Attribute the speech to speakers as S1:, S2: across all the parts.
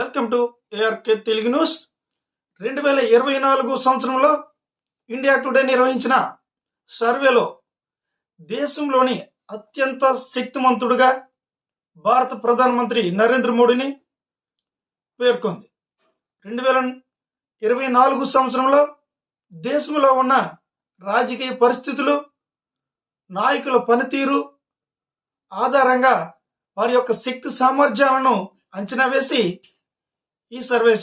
S1: Welcome to ARK Telugu news. రెండు వేల ఇరవై నాలుగు సంవత్సరంలో ఇండియా టుడే నిర్వహించిన సర్వేలో దేశంలోని అత్యంత శక్తిమంతుడుగా భారత ప్రధానమంత్రి నరేంద్ర మోడీని పేర్కొంది. రెండు వేల ఇరవై నాలుగు సంవత్సరంలో దేశంలో ఉన్న రాజకీయ పరిస్థితులు నాయకుల పనితీరు ఆధారంగా వారి యొక్క శక్తి సామర్థ్యాలను అంచనా వేసి ఈ సర్వే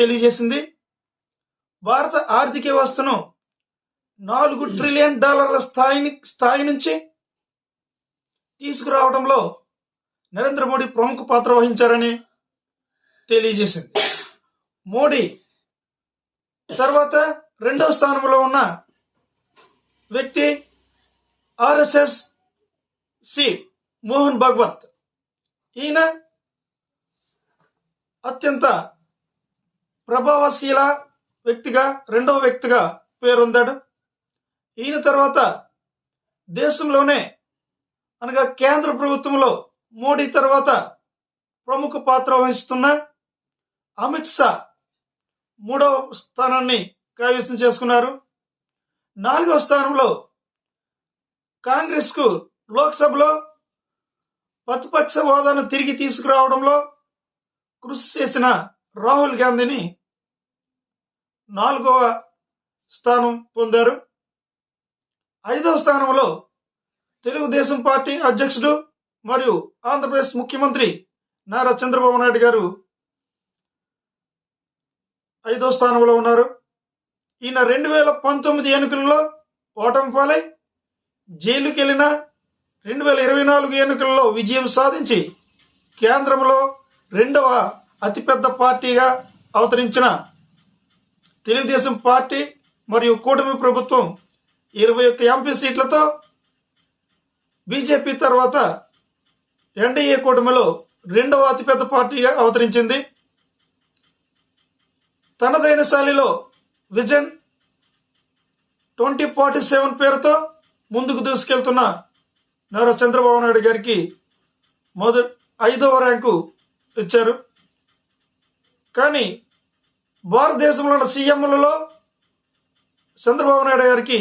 S1: తెలియజేసింది. భారత ఆర్థిక వ్యవస్థను నాలుగు ట్రిలియన్ డాలర్ల స్థాయిని స్థాయి నుంచి తీసుకురావడంలో నరేంద్ర మోడీ ప్రముఖ పాత్ర వహించారని తెలియజేసింది. మోడీ తర్వాత రెండవ స్థానంలో ఉన్న వ్యక్తి ఆర్ఎస్ఎస్ సి మోహన్ భగవత్. ఈయన అత్యంత ప్రభావశీల వ్యక్తిగా రెండవ వ్యక్తిగా పేరొందాడు. ఈయన తర్వాత దేశంలోనే అనగా కేంద్ర ప్రభుత్వంలో మోడీ తర్వాత ప్రముఖ పాత్ర వహిస్తున్న అమిత్ షా మూడవ స్థానాన్ని కైవసం చేసుకున్నారు. నాలుగవ స్థానంలో కాంగ్రెస్కు లోక్సభలో ప్రతిపక్ష హోదాను తిరిగి తీసుకురావడంలో కృషి చేసిన రాహుల్ గాంధీని నాలుగవ స్థానం పొందారు. ఐదవ స్థానంలో తెలుగుదేశం పార్టీ అధ్యక్షుడు మరియు ఆంధ్రప్రదేశ్ ముఖ్యమంత్రి నారా చంద్రబాబు నాయుడు గారు ఐదో స్థానంలో ఉన్నారు. ఈయన రెండు వేల పంతొమ్మిది ఎన్నికల్లో ఓటమి పాలై జైలుకి వెళ్ళిన రెండు వేల ఇరవై నాలుగు ఎన్నికల్లో విజయం సాధించి కేంద్రంలో రెండవ అతిపెద్ద పార్టీగా అవతరించిన తెలుగుదేశం పార్టీ మరియు కూటమి ప్రభుత్వం ఇరవై ఒక్క ఎంపీ సీట్లతో బీజేపీ తర్వాత ఎన్డీఏ కూటమిలో రెండవ అతిపెద్ద పార్టీగా అవతరించింది. తనదైన శైలిలో విజన్ ట్వంటీ ఫార్టీ సెవెన్ పేరుతో ముందుకు దూసుకెళ్తున్న నారా చంద్రబాబు నాయుడు గారికి మొదటి ఐదవ ర్యాంకు ఇచ్చారు. కానీ భారతదేశంలో ఉన్న సీఎంలలో చంద్రబాబు నాయుడు గారికి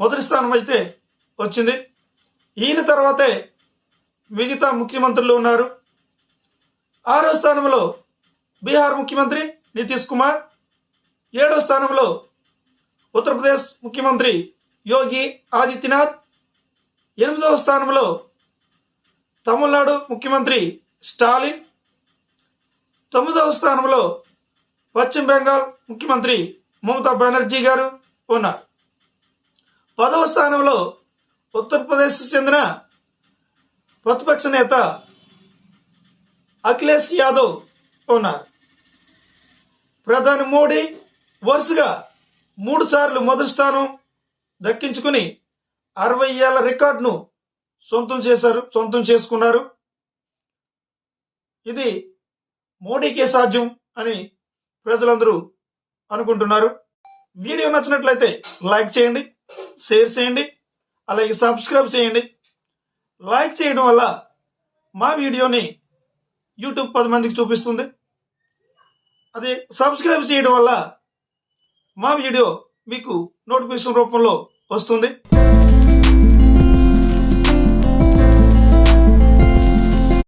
S1: మొదటి స్థానం అయితే వచ్చింది. ఈయన తర్వాతే మిగతా ముఖ్యమంత్రులు ఉన్నారు. ఆరో స్థానంలో బీహార్ ముఖ్యమంత్రి నితీష్ కుమార్ ఏడో స్థానంలో ఉత్తరప్రదేశ్ ముఖ్యమంత్రి యోగి ఆదిత్యనాథ్ ఎనిమిదవ స్థానంలో తమిళనాడు ముఖ్యమంత్రి స్టాలిన్ తొమ్మిదవ స్థానంలో పశ్చిమ బెంగాల్ ముఖ్యమంత్రి మమతా బెనర్జీ గారు ఉన్నారు. పదవ స్థానంలో ఉత్తరప్రదేశ్ చెందిన ప్రతిపక్ష నేత అఖిలేష్ యాదవ్ ఉన్నారు. ప్రధాని మోడీ వరుసగా మూడు సార్లు మొదటి స్థానం దక్కించుకుని అరవై ఏళ్ళ రికార్డును సొంతం చేశారు సొంతం చేసుకున్నారు. ఇది మోడీకే సాధ్యం అని ప్రజలందరూ అనుకుంటున్నారు. వీడియో నచ్చినట్లయితే లైక్ చేయండి షేర్ చేయండి అలాగే సబ్స్క్రైబ్ చేయండి. లైక్ చేయడం వల్ల మా వీడియోని యూట్యూబ్ పది మందికి చూపిస్తుంది. అదే సబ్స్క్రైబ్ చేయడం వల్ల మా వీడియో మీకు నోటిఫికేషన్ రూపంలో వస్తుంది.